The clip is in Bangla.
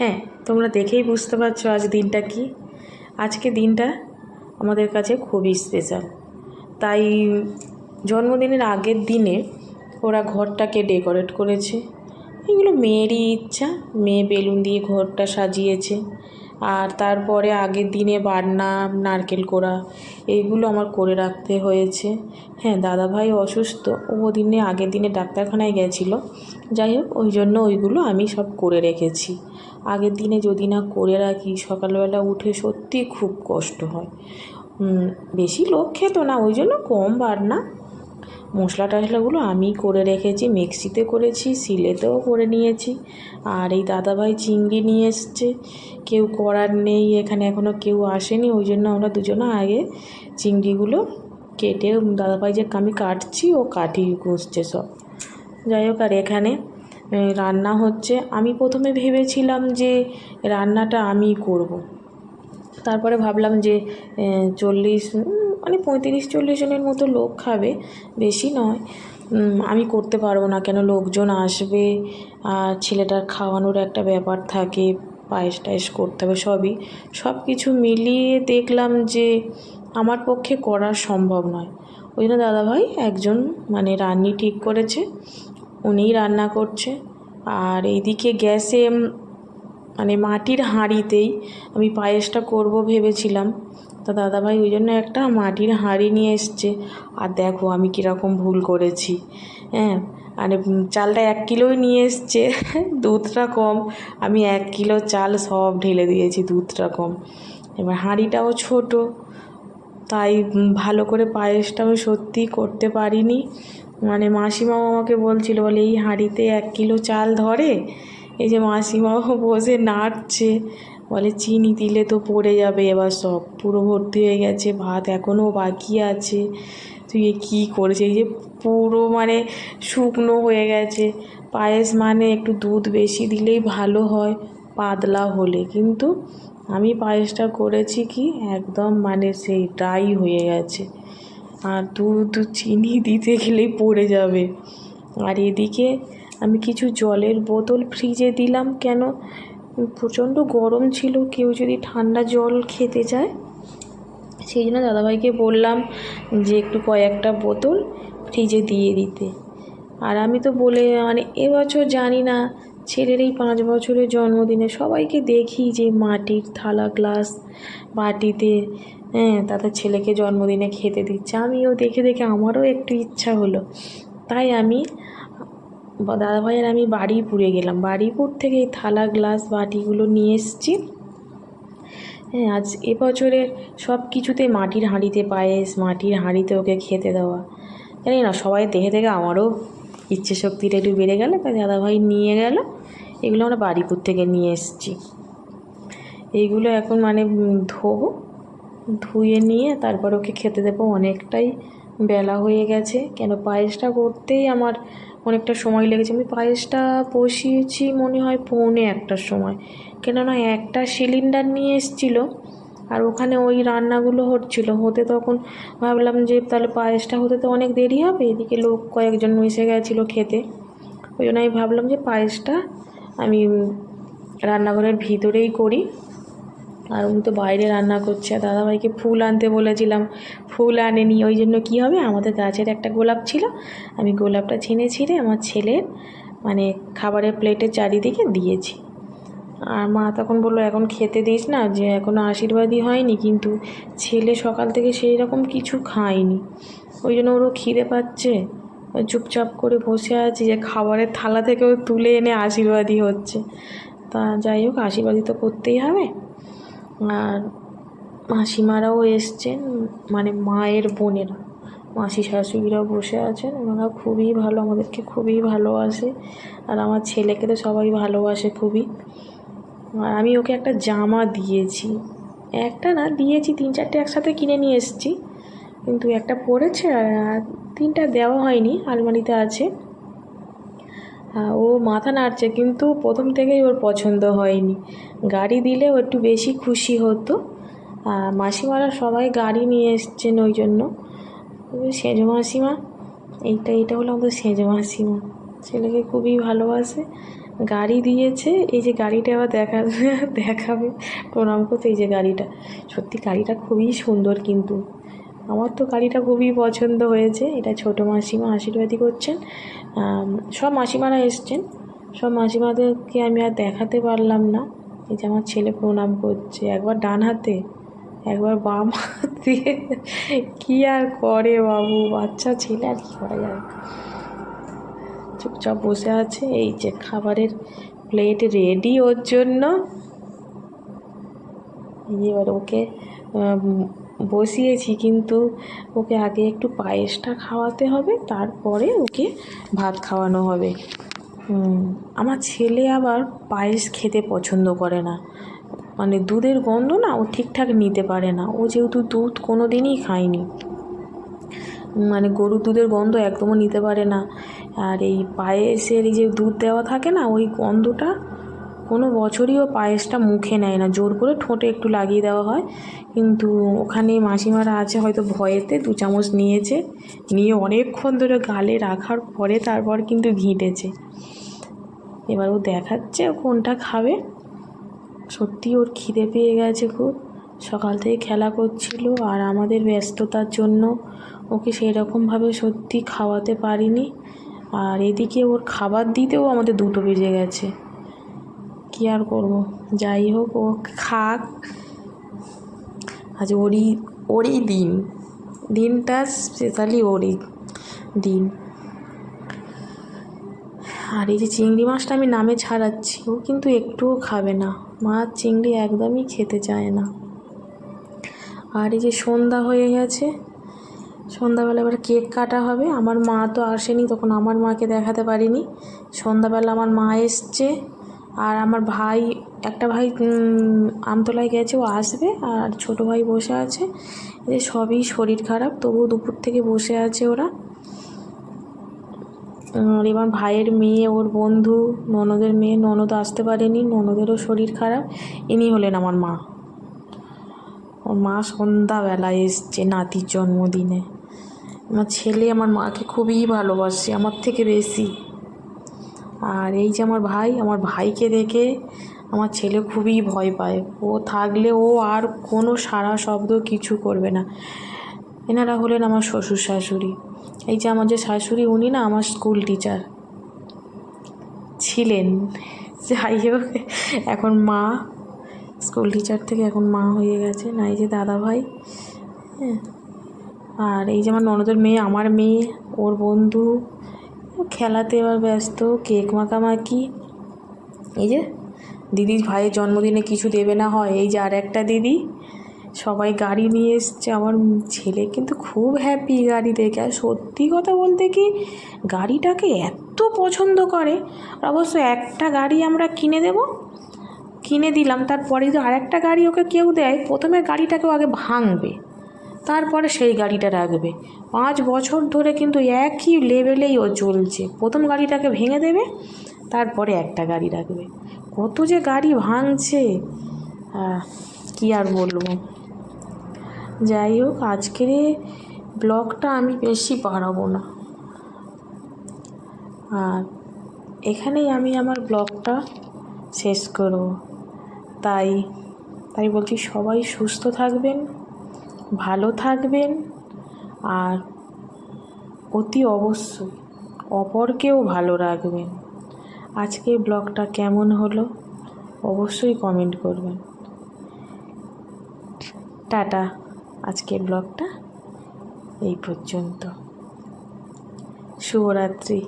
হ্যাঁ তোমরা দেখেই বুঝতে পারছ আজ দিনটা কি। আজকে দিনটা আমাদের কাছে খুবই স্পেশাল তাই জন্মদিনের আগের দিনে ওরা ঘরটাকে ডেকোরেট করেছে। এগুলো মেয়েরই ইচ্ছা, মেয়ে বেলুন দিয়ে ঘরটা সাজিয়েছে। আর তারপরে আগের দিনে বান্না নারকেল কোড়া এইগুলো আমার করে রাখতে হয়েছে। হ্যাঁ দাদাভাই অসুস্থ, ও দিনে আগের দিনে ডাক্তারখানায় গেছিল। যাই হোক, ওই জন্য ওইগুলো আমি সব করে রেখেছি। আগের দিনে যদি না করে রাখি, সকালবেলা উঠে সত্যি খুব কষ্ট হয়। বেশি লোক খেত না, ওই জন্য কম বার না। মশলা টশলাগুলো আমি করে রেখেছি, মিক্সিতে করেছি, সিলেতেও করে নিয়েছি। আর এই দাদাভাই চিংড়ি নিয়ে এসছে। কেউ করার নেই, এখানে এখনও কেউ আসেনি, ওই জন্য আমরা দুজনে আগে চিংড়িগুলো কেটে, দাদাভাই যে আমি কাটছি, ও কাটি কষছে সব। যাই হোক, আর এখানে রান্না হচ্ছে। আমি প্রথমে ভেবেছিলাম যে রান্নাটা আমিই করব। তারপরে ভাবলাম যে চল্লিশ মানে পঁয়ত্রিশ, চল্লিশ জনের মতো লোক খাবে, বেশি নয়। আমি করতে পারব না কেন? লোকজন আসবে, আর ছেলেটার খাওয়ানোর একটা ব্যাপার থাকে, পায়েস টায়েস করতে হবে, সবই। সব কিছু মিলিয়ে দেখলাম যে, আমার পক্ষে করা সম্ভব নয়। ওই জন্য দাদাভাই একজন মানে রান্নি ঠিক করেছে। উনিই রান্না করছে। আর এইদিকে গ্যাসে মানে মাটির হাঁড়িতেই আমি পায়েসটা করব ভেবেছিলাম। তা দাদাভাই ওই জন্য একটা মাটির হাঁড়ি নিয়ে এসছে। আর দেখো আমি কীরকম ভুল করেছি। হ্যাঁ মানে চালটা এক কিলোই নিয়ে এসছে। দুধটা কম। আমি এক কিলো চাল সব ঢেলে দিয়েছি দুধটা কম। এবার হাঁড়িটাও ছোট। তাই ভালো করে পায়েসটা আমি সত্যিই করতে পারিনি। মানে মাসিমাও আমাকে বলছিল, বলে এই হাঁড়িতে এক কিলো চাল ধরে, এই যে মাসিমাও বসে নাড়ছে। বলে চিনি দিলে তো পড়ে যাবে, এবার সব পুরো ভর্তি হয়ে গেছে, ভাত এখনও বাকি আছে। তুই কী করেছিস? এই যে পুরো মানে শুকনো হয়ে গেছে। পায়েস মানে একটু দুধ বেশি দিলেই ভালো হয়, পাতলা হলে। কিন্তু আমি পায়েসটা করেছি কি, একদম মানে সেই ড্রাই হয়ে গেছে। আর দুধ চিনি দিতে গেলেই পড়ে যাবে। আর এদিকে আমি কিছু জলের বোতল ফ্রিজে দিলাম কেন? প্রচণ্ড গরম ছিল, কেউ যদি ঠান্ডা জল খেতে চায়। সেই জন্য দাদাভাইকে বললাম যে একটু কয়েকটা বোতল ফ্রিজে দিয়ে দিতে। আর আমি তো বলে মানে এবছর জানি না, ছেলের এই পাঁচ বছরের জন্মদিনে সবাইকে দেখি যে মাটির থালা, গ্লাস বাটিতে হ্যাঁ তাদের ছেলেকে জন্মদিনে খেতে দিচ্ছে। আমিও দেখে দেখে আমারও একটু ইচ্ছা হলো। তাই আমি, দাদাভাইয়ের আমি বাড়িপুরে গেলাম। বাড়িপুর থেকে এই থালা, গ্লাস, বাটিগুলো নিয়ে এসেছি। হ্যাঁ আজ এবছরে সব কিছুতে মাটির হাঁড়িতে পায়েস, মাটির হাঁড়িতে ওকে খেতে দেওয়া। জানি না, সবাই দেখে দেখে আমারও ইচ্ছে শক্তিটা একটু বেড়ে গেল, তাই দাদাভাই নিয়ে গেল। এগুলো আমরা বাড়িপুর থেকে নিয়ে এসেছি। এইগুলো এখন মানে ধোবো। ধুয়ে নিয়ে তারপর ওকে খেতে দেবো। অনেকটাই বেলা হয়ে গেছে। কেন পায়েসটা করতেই আমার অনেকটা সময় লেগেছে। আমি পায়েসটা বসিয়েছি মনে হয় পৌনে একটার সময়। কেননা একটা সিলিন্ডার নিয়ে এসেছিল আর ওখানে ওই রান্নাগুলো হচ্ছিল। হতে তখন ভাবলাম যে তাহলে পায়েসটা হতে তো অনেক দেরি হবে। এদিকে লোক কয়েকজন এসে গেছিল খেতে। ওই জন্য আমি ভাবলাম যে পায়েসটা আমি রান্নাঘরের ভিতরেই করি। আর উনি তো বাইরে রান্না করছে। দাদাভাইকে ফুল আনতে বলেছিলাম। ফুল আনেনি, ওই জন্য কী হবে? আমাদের গাছের একটা গোলাপ ছিল। আমি গোলাপটা ছিঁড়ে ছিঁড়ে আমার ছেলের মানে খাবারের প্লেটের চারিদিকে দিয়েছি। আর মা তখন বলল, এখন খেতে দিস না, যে এখনও আশীর্বাদই হয়নি, কিন্তু ছেলে সকাল থেকে সেই রকম কিছু খায়নি। ওই জন্য ওরও খিদে পাচ্ছে। চুপচাপ করে বসে আছি যে খাবারের থালা থেকেও তুলে এনে আশীর্বাদই হচ্ছে। তা যাই হোক, আশীর্বাদই তো করতেই হবে। মাসিমারাও এসছেন মানে মায়ের বোনেরা। মাসি শাশুড়িরাও বসে আছেন, ওনারা খুবই ভালো, আমাদেরকে খুবই ভালোবাসে। আর আমার ছেলেকে তো সবাই ভালোবাসে খুবই। আর আমি ওকে একটা জামা দিয়েছি। একটা না, দিয়েছি, তিন চারটে একসাথে কিনে নিয়ে এসেছি। কিন্তু একটা পড়েছে আর তিনটা দেওয়া হয়নি, আলমারিতে আছে। ও মাথা নাড়ছে, কিন্তু প্রথম থেকেই ওর পছন্দ হয়নি। গাড়ি দিলে ও একটু বেশি খুশি হতো। মাসিমারা সবাই গাড়ি নিয়ে এসছেন ওই জন্য। সেজো মাসিমা, এইটা এইটা হলো আমাদের সেজো মাসিমা। ছেলেকে খুবই ভালোবাসে। গাড়ি দিয়েছে, এই যে গাড়িটা আবার দেখা, দেখাবে প্রণাম করতে এই যে গাড়িটা। সত্যি গাড়িটা খুবই সুন্দর কিন্তু। আমার তো গাড়িটা খুবই পছন্দ হয়েছে। এটা ছোটো মাসিমা আশীর্বাদই করছেন। সব মাসিমারা এসছেন। সব মাসিমাদেরকে আমি আর দেখাতে পারলাম না। এই যে আমার ছেলে প্রণাম করছে, একবার ডান হাতে, একবার বাম হাত। দিয়ে কী আর করে বাবু? বাচ্চা, ছেলে আর কী করা যাবে চুপচাপ বসে আছে। এই যে খাবারের প্লেট রেডি ওর জন্য। এবার ওকে বসিয়েছি, কিন্তু ওকে আগে একটু পায়েসটা খাওয়াতে হবে, তারপরে ওকে ভাত খাওয়ানো হবে। আমার ছেলে আবার পায়েস খেতে পছন্দ করে না। মানে দুধের গন্ধ না ও ঠিকঠাক নিতে পারে না। ও যেহেতু দুধ কোনো দিনই খায়নি। মানে গরুর দুধের গন্ধ একদমও নিতে পারে না। আর এই পায়েসের এই যে দুধ দেওয়া থাকে না, ওই গন্ধটা কোনো বছরই ও পায়েসটা মুখে নেয় না। জোর করে ঠোঁটে একটু লাগিয়ে দেওয়া হয়। কিন্তু ওখানে মাসিমারা আছে হয়তো ভয়েতে, দু চামচ নিয়েছে। নিয়ে অনেকক্ষণ ধরে গালে রাখার পরে তারপর কিন্তু ঘিঁটেছে। এবার ও দেখাচ্ছে কোনটা খাবে। সত্যি ওর খিদে পেয়ে গেছে খুব। সকাল থেকে খেলা করছিল আর আমাদের ব্যস্ততার জন্য ওকে সেই রকমভাবে সত্যি খাওয়াতে পারিনি। আর এদিকে ওর খাবার দিতেও আমাদের দুটো বেজে গেছে। কী আর করব? যাই হোক, ও খাক। আজ ওরই ওরই দিন। দিনটা স্পেশালি ওরই দিন। আর এই যে চিংড়ি মাছটা আমি নামে ছাড়াচ্ছি, ও কিন্তু একটুও খাবে না। মাছ চিংড়ি একদমই খেতে চায় না। আর এই যে সন্ধ্যা হয়ে গেছে, সন্ধ্যাবেলা এবার কেক কাটা হবে। আমার মা তো আসেনি, তখন আমার মাকে দেখাতে পারিনি। সন্ধ্যাবেলা আমার মা এসছে। আর আমার ভাই, একটা ভাই আমতলায় গেছে, ও আসবে, আর ছোটো ভাই বসে আছে। এদের সবই শরীর খারাপ, তবুও দুপুর থেকে বসে আছে ওরা। আর এবার ভাইয়ের মেয়ে, ওর বন্ধু, ননদের মেয়ে, ননদ আসতে পারেনি, ননদেরও শরীর খারাপ, ইনি হলেন আমার মা। ওর মা সন্ধ্যাবেলায় এসছে নাতির জন্মদিনে। আমার ছেলে আমার মাকে খুবই ভালোবাসে, আমার থেকে বেশি। আর এই যে আমার ভাই, আমার ভাইকে দেখে আমার ছেলে খুবই ভয় পায়। ও থাকলে ও আর কোনো সারা শব্দ কিছু করবে না। এনারা হলেন আমার শ্বশুর শাশুড়ি। এই যে আমার যে শাশুড়ি, উনি না আমার স্কুল টিচার ছিলেন। যাই হোক, এখন মা স্কুল টিচার থেকে এখন মা হয়ে গেছে। না, এই যে দাদা ভাই হ্যাঁ। আর এই যে আমার ননদের মেয়ে, আমার মেয়ে, ওর বন্ধু খেলাতে এবার ব্যস্ত, কেক মাখামাখি। এই যে, দিদির ভাইয়ের জন্মদিনে কিছু দেবে না হয়, এই যে আর একটা দিদি। সবাই গাড়ি নিয়ে এসছে, আমার ছেলে কিন্তু খুব হ্যাপি গাড়ি দেখে। আর সত্যি কথা বলতে কি, গাড়িটাকে এত পছন্দ করে। আর অবশ্য একটা গাড়ি আমরা কিনে দেব, কিনে দিলাম, তারপরে যদি আরেকটা গাড়ি ওকে কেউ দেয়, প্রথমে গাড়িটাকেও আগে ভাঙবে। তারপরে সেই গাড়িটা রাখবে। পাঁচ বছর ধরে কিন্তু একই লেভেলেই ও চলছে। প্রথম গাড়িটাকে ভেঙে দেবে, তারপরে একটা গাড়ি রাখবে। কত যে গাড়ি ভাঙছে কি আর বলব? যাই হোক, আজকের ব্লগটা আমি বেশি বাড়াবো না। আর এখানেই আমি আমার ব্লগটা শেষ করব। তাই তাই বলছি সবাই সুস্থ থাকবেন। ভালো থাকবেন আর অতি অবশ্যই অপরকেও ভালো রাখবেন। আজকের ব্লগটা কেমন হলো অবশ্যই কমেন্ট করবেন। টাটা, আজকের ব্লগটা এই পর্যন্ত। শুভরাত্রি।